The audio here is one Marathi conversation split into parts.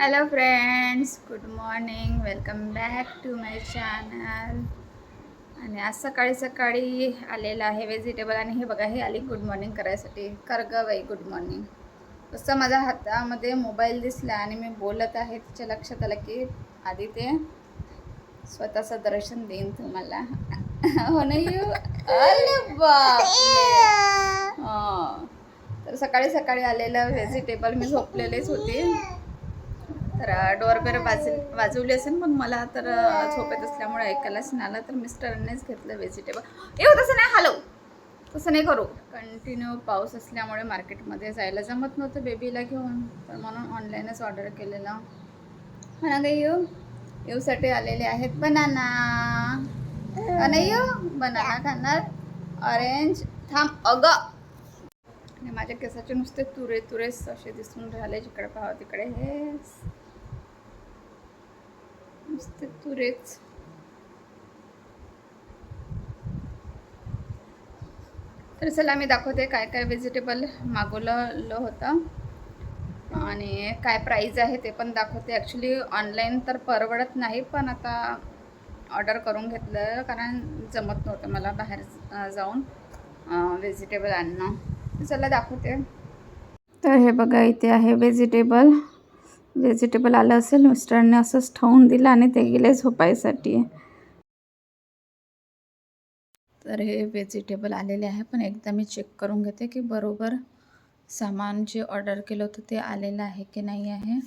Hello friends good morning welcome back to my channel आणि आज सकाळी सकाळी आलेलं आहे व्हेजिटेबल आणि हे बघा हे आली गुड मॉर्निंग करायसाठी. कर ग बाई गुड मॉर्निंग तसं माझ्या हातामध्ये मोबाईल दिसला आणि मी बोलत आहे तिच्या लक्षात आलं की आधी ते स्वतःचं दर्शन देईन तुम्हाला. हो बापरे. हां. तर सकाळी सकाळी आलेलं व्हेजिटेबल मी झोपलेलीच होती. तर डोअरबेल वाजव वाजवली असेल पण मला तर झोपेत असल्यामुळे ऐकायलाच नाही तर मिस्टरांनीच घेतलं व्हेजिटेबल येऊ तसं नाही हॅलो तसं नाही करू. कंटिन्यू पाऊस असल्यामुळे मार्केटमध्ये जायला जमत नव्हतं बेबीला घेऊन. तर म्हणून ऑनलाईनच ऑर्डर केलेलं. म्हणा काही येऊ. येऊसाठी आलेले आहेत बनाना नाही येऊ बनाना खाणार. ऑरेंज थांब अगं. आणि माझ्या केसाचे नुसते तुरे तुरेस असे दिसून राहिले जिकडे पाहावं तिकडे. हे नुसते तुरेच तर चला मी दाखवते काय काय व्हेजिटेबल मागवलं होतं आणि काय प्राईज आहे ते पण दाखवते ॲक्च्युली ऑनलाईन तर परवडत नाही पण आता ऑर्डर करून घेतलं कारण जमत नव्हतं मला बाहेर जाऊन व्हेजिटेबल आणणं चला दाखवते तर हे बघा इथे आहे व्हेजिटेबल व्हेजिटेबल आलं असेल मिस्टरने असंच ठेवून दिलं आणि ते गेले झोपायसाठी. तर हे व्हेजिटेबल आलेले आहे पण एकदा मी चेक करून घेते की बरोबर सामान जे ऑर्डर केलं होतं ते आलेलं आहे की नाही आहे.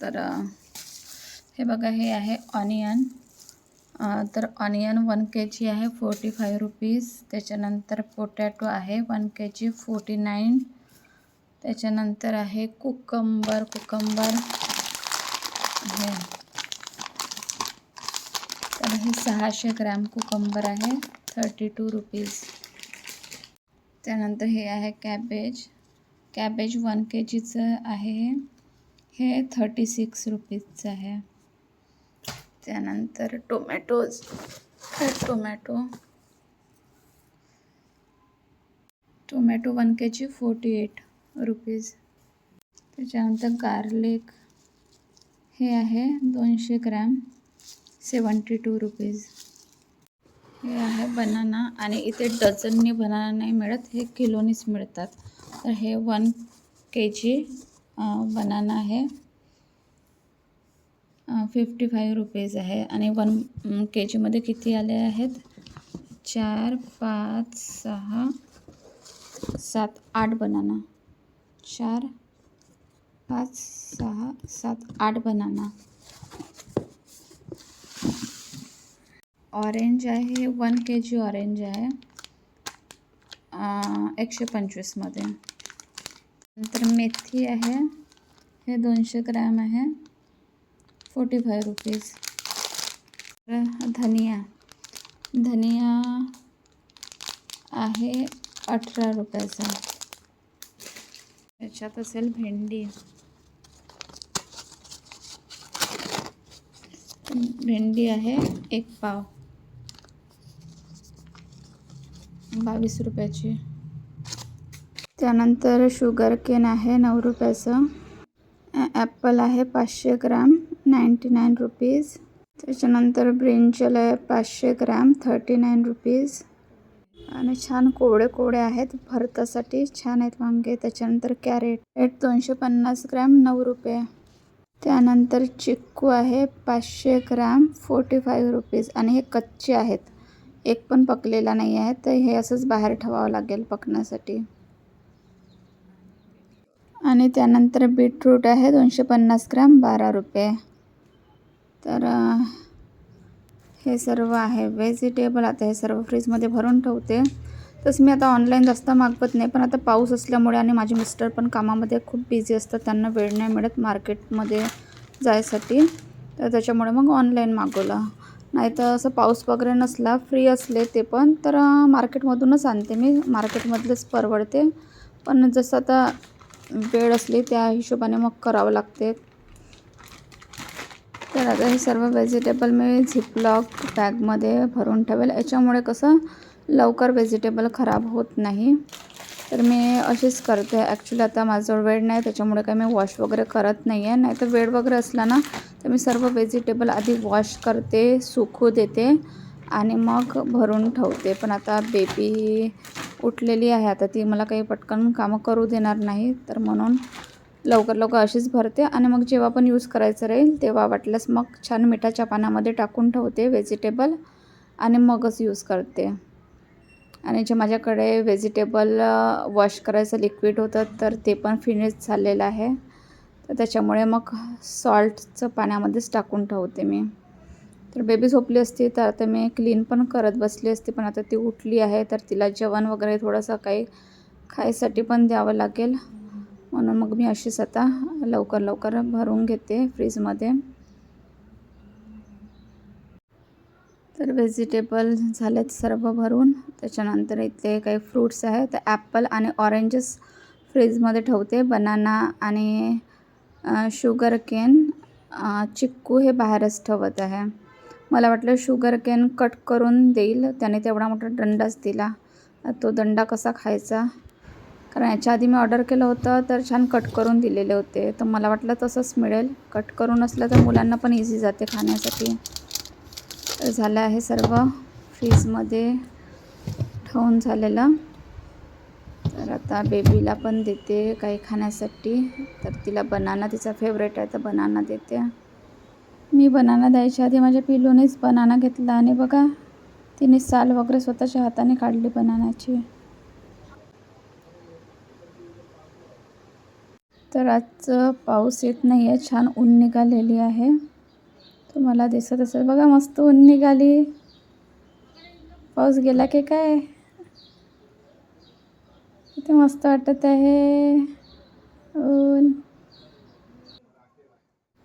तर हे बघा हे आहे ऑनियन तर ऑनियन वन के जी आहे फोर्टी फाईव्ह रुपीज त्याच्यानंतर पोटॅटो आहे one K G forty nine त्याच्यानंतर आहे कुकंबर कुकंबर. हे. तर हे सहाशे ग्रॅम कुकंबर आहे थर्टी टू रुपीज त्यानंतर हे आहे कॅबेज कॅबेज वन के जीचं आहे. हे थर्टी सिक्स रुपीजचं आहे. त्यानंतर tomatoes tomato tomato one K G forty eight rupees. त्याच्यानंतर गार्लिक हे आहे दोनशे ग्रॅम. Seventy two rupees. हे आहे बनाना आणि इथे डझननी बनाना नाही मिळत हे किलोनीच मिळतात. तर हे वन के जी बनाना आहे. फिफ्टी फाईव्ह रुपीज आहे आणि वन के जीमध्ये किती आले आहेत? चार पाच सहा सात आठ बनाना चार पाच सहा सात आठ बनाना. ऑरेंज आहे वन के जी ऑरेंज आहे. एकशे पंचवीसमध्ये नंतर मेथी आहे हे दोनशे ग्रॅम आहे. Forty five rupees. धनिया. धनिया आहे अठरा रुपयाचा. याच्यात असेल भेंडी. भेंडी आहे एक पाव. बावीस रुपयाची. त्यानंतर शुगर केन आहे नऊ रुपयाचं. ॲपल आहे पाचशे ग्राम नाईंटी नाईन रुपीज. त्याच्यानंतर ब्रिंजल आहे पाचशे ग्राम थर्टी नाईन रुपीज. आणि छान कोवडे कोवडे आहेत. भरतासाठी छान आहेत वांगे. त्याच्यानंतर कॅरेट. रेट दोनशे पन्नास ग्रॅम नऊ रुपये. त्यानंतर चिक्कू आहे पाचशे ग्रॅम फोर्टी फाईव्ह रुपीज. आणि हे कच्चे आहेत. एक पण पकलेला नाही आहे. तर हे असंच बाहेर ठेवावं लागेल पकण्यासाठी. आणि त्यानंतर बीटरूट आहे दोनशे पन्नास ग्रॅम बारा रुपये. तर हे सर्व आहे. व्हेजिटेबल आता हे सर्व फ्रीजमध्ये भरून ठेवते. तसं मी आता ऑनलाईन जास्त मागवत नाही पण आता पाऊस असल्यामुळे आणि माझे मिस्टर पण कामामध्ये खूप बिझी असतात त्यांना वेळ नाही मिळत मार्केटमध्ये जायसाठी. तर त्याच्यामुळे मग ऑनलाईन मागवलं. नाही तर असं पाऊस वगैरे नसला फ्री असले ते पण तर मार्केटमधूनच आणते मी. मार्केटमधलेच परवडते. पण जसं आता वेळ असली त्या हिशोबाने मग करावं लागते. तर आता हे सर्व व्हेजिटेबल मी झिपलॉक बॅगमध्ये भरून ठेवेल. याच्यामुळे कसं लवकर व्हेजिटेबल खराब होत नाही. तर मी अशीच करते. ॲक्च्युली आता माझं वेळ नाही त्याच्यामुळे काही मी वॉश वगैरे करत नाही आहे नाही तर वेळ वगैरे असला ना तर मी सर्व व्हेजिटेबल आधी वॉश करते सुकू देते आणि मग भरून ठेवते. पण आता बेबी उठलेली आहे. आता ती मला काही पटकन कामं करू देणार नाही. तर म्हणून लवकर लवकर अशीच भरते आणि मग जेव्हा पण यूज करायचं राहील तेव्हा वाटल्यास मग छान मिठाच्या पानामध्ये टाकून ठेवते व्हेजिटेबल आणि मगच यूज करते. आणि जे माझ्याकडे व्हेजिटेबल वॉश करायचं लिक्विड होतं तर ते पण फिनिश झालेलं आहे. तर त्याच्यामुळे मग सॉल्टचं पाण्यामध्येच टाकून ठेवते मी. तर बेबी झोपली असती तर आता मी क्लीन पण करत बसली असती पण आता ती उठली आहे तर तिला जेवण वगैरे थोडंसं काही खायसाठी पण द्यावं लागेल. म्हणून मग मी अशीच आता लवकर लवकर भरून घेते फ्रीजमध्ये. तर व्हेजिटेबल झालेत सर्व भरून. त्याच्यानंतर इथे काही फ्रूट्स आहेत. तर ॲपल आणि ऑरेंजेस फ्रीजमध्ये ठेवते. बनाना आणि शुगर केन चिक्कू हे बाहेरच ठेवत आहे. मला वाटलं शुगर केन कट करून देईल. त्याने तेवढा मोठा दंडाच दिला. तो दंडा कसा खायचा? कारण याच्या आधी मी ऑर्डर केलं होतं तर छान कट करून दिलेले होते. तर मला वाटलं तसंच मिळेल. कट करून असलं तर मुलांना पण इझी जाते खाण्यासाठी. तर झालं आहे सर्व. फ्रीजमध्ये ठेवून झालेलं. तर आता बेबीला पण देते काही खाण्यासाठी. तर तिला बनाना तिचा फेवरेट आहे तर बनाना देते. मी बनाना द्यायच्या आधी माझ्या पिलूनेच बनाना घेतला आणि बघा तिने साल वगैरे स्वतःच्या हाताने काढली बनानाची तर आजचं पाऊस येत नाही आहे छान ऊन निघालेली आहे. तुम्हाला दिसत असेल. बघा मस्त ऊन निघाली. पाऊस गेला की काय? किती मस्त वाटत आहे ऊन.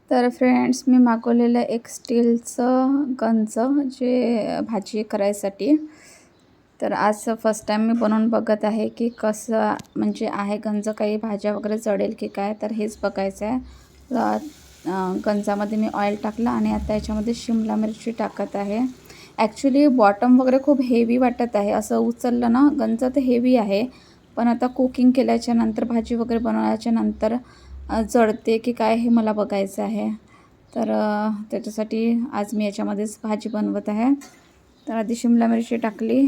तर फ्रेंड्स मी मागवलेलं एक स्टीलचं गंज जे भाजी करायसाठी. तर आज फर्स्ट टाईम मी बनवून बघत आहे की कसं म्हणजे आहे गंज काही भाज्या वगैरे जडेल की काय तर हेच बघायचं आहे गंजामध्ये मी ऑइल टाकलं आणि आता याच्यामध्ये शिमला मिरची टाकत आहे. ॲक्च्युली बॉटम वगैरे खूप हेवी वाटत आहे. असं उचललं ना गंज तर हेवी आहे. पण आता कुकिंग केल्याच्यानंतर भाजी वगैरे बनवल्याच्या नंतर जळते की काय हे मला बघायचं आहे. तर त्याच्यासाठी आज मी याच्यामध्येच भाजी बनवत आहे. तर आधी शिमला मिरची टाकली.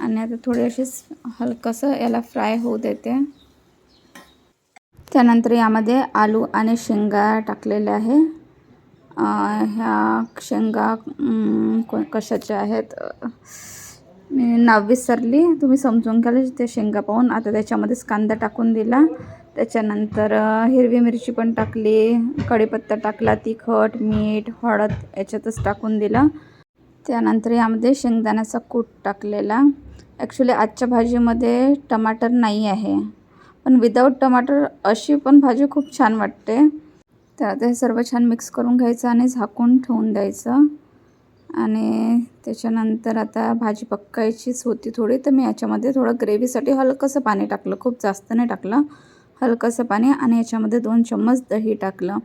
आणि आता थोडी अशीच हलकंसं याला फ्राय होऊ देते. त्यानंतर यामध्ये आलू आणि शेंगा टाकलेल्या आहे. ह्या शेंगा को कशाच्या आहेत? मी नाव विसरली. तुम्ही समजून घ्याल ते शेंगा पाहून. आता त्याच्यामध्येच कांदा टाकून दिला. त्याच्यानंतर हिरवी मिरची पण टाकली. कढीपत्ता टाकला तिखट मीठ हळद याच्यातच टाकून दिला. त्यानंतर यामध्ये शेंगदाण्याचा कूट टाकलेला. ॲक्च्युली आजच्या भाजीमध्ये टमाटर नाही आहे. पण विदाऊट टमाटर अशी पण भाजी खूप छान वाटते. तर आता हे सर्व छान मिक्स करून घ्यायचं आणि झाकून ठेवून द्यायचं. आणि त्याच्यानंतर आता भाजी पक्कायचीच होती थोडी तर मी याच्यामध्ये थोडं ग्रेव्हीसाठी हलकंसं पाणी टाकलं. खूप जास्त नाही टाकलं. हलकंसं पाणी आणि याच्यामध्ये दोन चम्मच दही टाकलं.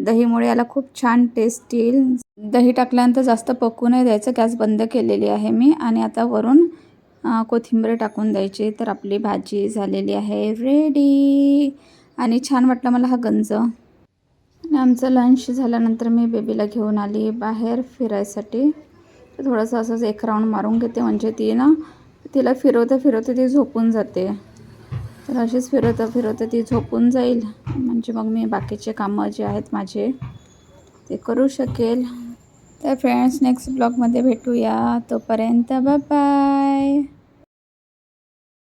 दहीमुळे याला खूप छान टेस्ट येईल. दही टाकल्यानंतर जास्त पकू नाही द्यायचं गॅस बंद केलेली आहे मी. आणि आता वरून कोथिंबीर टाकून द्यायची. तर आपली भाजी झालेली आहे रेडी आणि छान वाटलं मला हा गंज. आणि आमचं लंच झाल्यानंतर मी बेबीला घेऊन आली बाहेर फिरायसाठी. तर थोडंसं असंच एक राऊंड मारून घेते. म्हणजे ती ना तिला फिरवता फिरवता ती झोपून जाते. तर अशीच फिरवता फिरवता ती झोपून जाईल. म्हणजे मग मी बाकीचे कामं जे आहेत माझे ते करू शकेल. तर फ्रेंड्स नेक्स्ट ब्लॉगमध्ये भेटूया. तोपर्यंत बाय